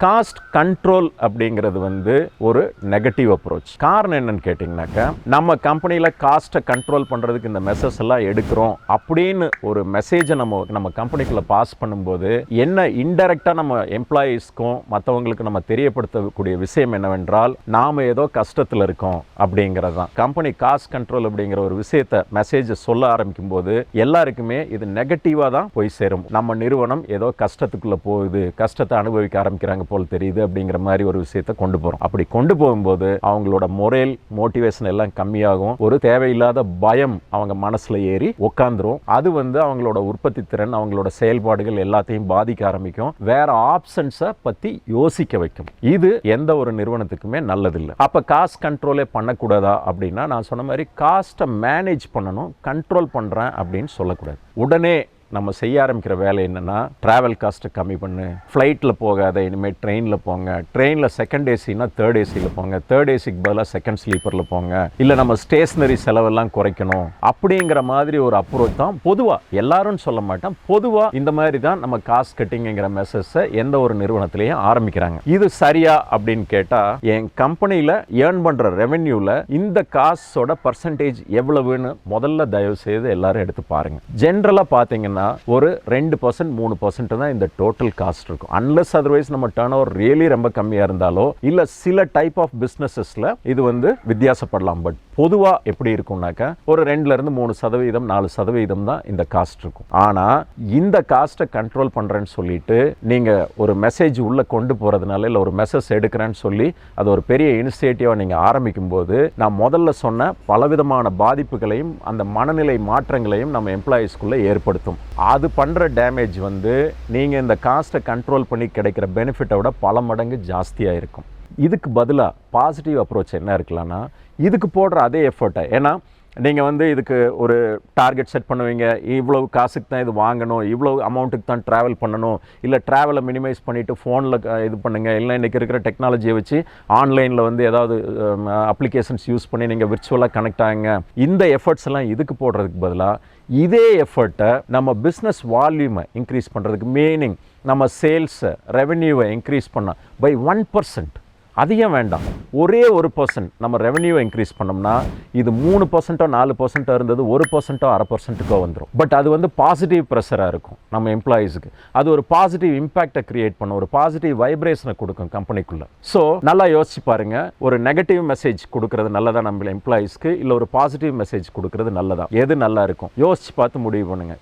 Cost control அப்படிங்கிறது வந்து ஒரு நெகட்டிவ் அப்ரோச் காரணம் என்னன்னு கேட்டிங்கனாக்கா நம்ம கம்பெனியில் காஸ்ட்டை கண்ட்ரோல் பண்ணுறதுக்கு இந்த மெசேஜ் எல்லாம் எடுக்கிறோம் அப்படின்னு ஒரு மெசேஜை நம்ம நம்ம கம்பெனிக்குள்ளே பாஸ் பண்ணும்போது என்ன இன்டெரக்டாக நம்ம எம்ப்ளாயீஸ்க்கும் மற்றவங்களுக்கு நம்ம தெரியப்படுத்தக்கூடிய விஷயம் என்னவென்றால் நாம் ஏதோ கஷ்டத்தில் இருக்கோம் அப்படிங்கிறது தான். கம்பெனி காஸ்ட் கண்ட்ரோல் அப்படிங்கிற ஒரு விஷயத்தை மெசேஜை சொல்ல ஆரம்பிக்கும் போது எல்லாருக்குமே இது நெகட்டிவாக தான் போய் சேரும். நம்ம நிறுவனம் ஏதோ கஷ்டத்துக்குள்ளே போகுது கஷ்டத்தை அனுபவிக்க ஆரம்பிக்கிறாங்க போல் தெரியுது அப்படிங்கிற மாதிரி ஒரு விஷயத்தை கொண்டு போகிறோம் அப்படி கொண்டு போகும்போது அவங்களோட மொரேல் மோட்டிவேஷன் எல்லாம் கம்மியாகும். ஒரு தேவையில்லாத பயம் அவங்க மனசில் ஏறி உட்காந்துரும் அது வந்து அவங்களோட உற்பத்தி திறன் அவங்களோட செயல்பாடுகள் எல்லாத்தையும் பாதிக்க ஆரம்பிக்கும். வேற ஆப்ஷன்ஸை பற்றி யோசிக்க வைக்கும். இது எந்த ஒரு நிறுவனத்துக்குமே நல்லதில்லை. அப்போ காஸ்ட் கண்ட்ரோலே பண்ணக்கூடாதா அப்படின்னா நான் சொன்ன மாதிரி காஸ்ட்டை மேனேஜ் பண்ணணும் கண்ட்ரோல் பண்ணுறேன் அப்படின்னு சொல்லக்கூடாது. உடனே நம்ம செய்ய ஆரம்பிக்கிற வேலை என்னென்னா ட்ராவல் காஸ்ட்டை கம்மி பண்ணு. ஃப்ளைட்டில் போகாத இனிமேல் ட்ரெயினில் போங்க. ட்ரெயினில் செகண்ட் ஏசினா தேர்ட் ஏசியில் போங்க. தேர்ட் ஏசிக்கு பதிலாக செகண்ட் ஸ்லீப்பரில் போங்க. இல்லை நம்ம ஸ்டேஷ்னரி செலவெல்லாம் குறைக்கணும். அப்படிங்கிற மாதிரி ஒரு அப்ரோச் தான் பொதுவாக எல்லாரும் சொல்ல மாட்டேன். பொதுவாக இந்த மாதிரி தான் நம்ம காஸ்ட் கட்டிங்கிற மெசேஜை எந்த ஒரு நிறுவனத்திலையும் ஆரம்பிக்கிறாங்க. இது சரியா அப்படின்னு கேட்டால் என் கம்பெனியில் ஏர்ன் பண்ணுற ரெவென்யூவில் இந்த காசோட பர்சன்டேஜ் எவ்வளவுன்னு முதல்ல தயவு செய்து எல்லாரும் எடுத்து பாருங்கள் ஜென்ரலாக பார்த்தீங்கன்னா ஒரு ரெண்டு பர்சன்ட் மூணு பர்சன்ட் தான் இந்த டோட்டல் காஸ்ட் இருக்கும். அன்லஸ் அதர்வைஸ் நம்ம டேர்ன் ஓவர் ரியலி ரொம்ப கம்மியாக இருந்தாலோ இல்லை சில டைப் ஆஃப் பிஸ்னஸஸில் இது வந்து வித்தியாசப்படலாம். பட் பொதுவாக எப்படி இருக்கும்னாக்கா ஒரு ரெண்டுலேருந்து மூணு சதவீதம் நாலு சதவீதம் தான் இந்த காஸ்ட் இருக்கும். ஆனால் இந்த காஸ்ட்டை கண்ட்ரோல் பண்ணுறேன்னு சொல்லிட்டு நீங்கள் ஒரு மெசேஜ் உள்ளே கொண்டு போகிறதுனால இல்லை ஒரு மெசேஜ் எடுக்கிறேன்னு சொல்லி அது ஒரு பெரிய இனிஷியேட்டிவாக நீங்கள் ஆரம்பிக்கும் போது நான் முதல்ல சொன்ன பலவிதமான பாதிப்புகளையும் அந்த மனநிலை மாற்றங்களையும் நம்ம எம்ப்ளாயீஸ்க்குள்ளே ஏற்படுத்தும். அது பண்ணுற டேமேஜ் வந்து நீங்கள் இந்த காஸ்ட்டை கண்ட்ரோல் பண்ணி கிடைக்கிற பெனிஃபிட்டை விட பல மடங்கு ஜாஸ்தியாக இருக்கும். இதுக்கு பதிலாக பாசிட்டிவ் அப்ரோச் என்ன இருக்கலாம்னா இதுக்கு போடுற அதே எஃபர்ட்டை ஏன்னா நீங்கள் வந்து இதுக்கு ஒரு டார்கெட் செட் பண்ணுவீங்க. இவ்வளவு காசுக்கு தான் இது வாங்கணும். இவ்வளோ அமௌண்ட்டுக்கு தான் ட்ராவல் பண்ணணும். இல்லை ட்ராவலை மினிமைஸ் பண்ணிவிட்டு ஃபோனில் இது பண்ணுங்கள் இல்லை இன்றைக்கி இருக்கிற டெக்னாலஜியை வச்சு ஆன்லைனில் வந்து ஏதாவது அப்ளிகேஷன்ஸ் யூஸ் பண்ணி நீங்கள் விர்ச்சுவலாக கனெக்ட் ஆகுங்க. இந்த எஃபர்ட்ஸ் எல்லாம் இதுக்கு போடுறதுக்கு பதிலாக இதே எஃபர்ட்டை நம்ம பிஸ்னஸ் வால்யூமை இன்க்ரீஸ் பண்ணுறதுக்கு மீனிங் நம்ம சேல்ஸை ரெவென்யூவை இன்க்ரீஸ் பண்ண பை ஒன் பர்சன்ட் அதிகம் வேண்டாம்? ஒரே ஒரு பர்சன்ட் நம்ம ரெவன்யூ இன்க்ரீஸ் பண்ணோம்னா இது மூணு பர்சன்ட்டோ நாலு பர்சன்ட்டோ இருந்தது ஒரு பர்சன்ட்டோ அரை பர்சன்ட்டுக்கோ வந்துடும் பட் அது வந்து பாசிட்டிவ் ப்ரெஷராக இருக்கும் நம்ம எம்ப்ளாயீஸுக்கு அது ஒரு பாசிட்டிவ் இம்பாக்டை க்ரியேட் பண்ணும் ஒரு பாசிட்டிவ் வைப்ரேஷனை கொடுக்கும் கம்பெனிக்குள்ளே ஸோ நல்லா யோசிச்சு பாருங்க. ஒரு நெகட்டிவ் மெசேஜ் கொடுக்கறது நல்லதா நம்ம எம்ப்ளாயீஸ்க்கு இல்லை ஒரு பாசிட்டிவ் மெசேஜ் கொடுக்கறது நல்லதா? எது நல்லா இருக்கும்? யோசிச்சு பார்த்து முடிவு பண்ணுங்கள்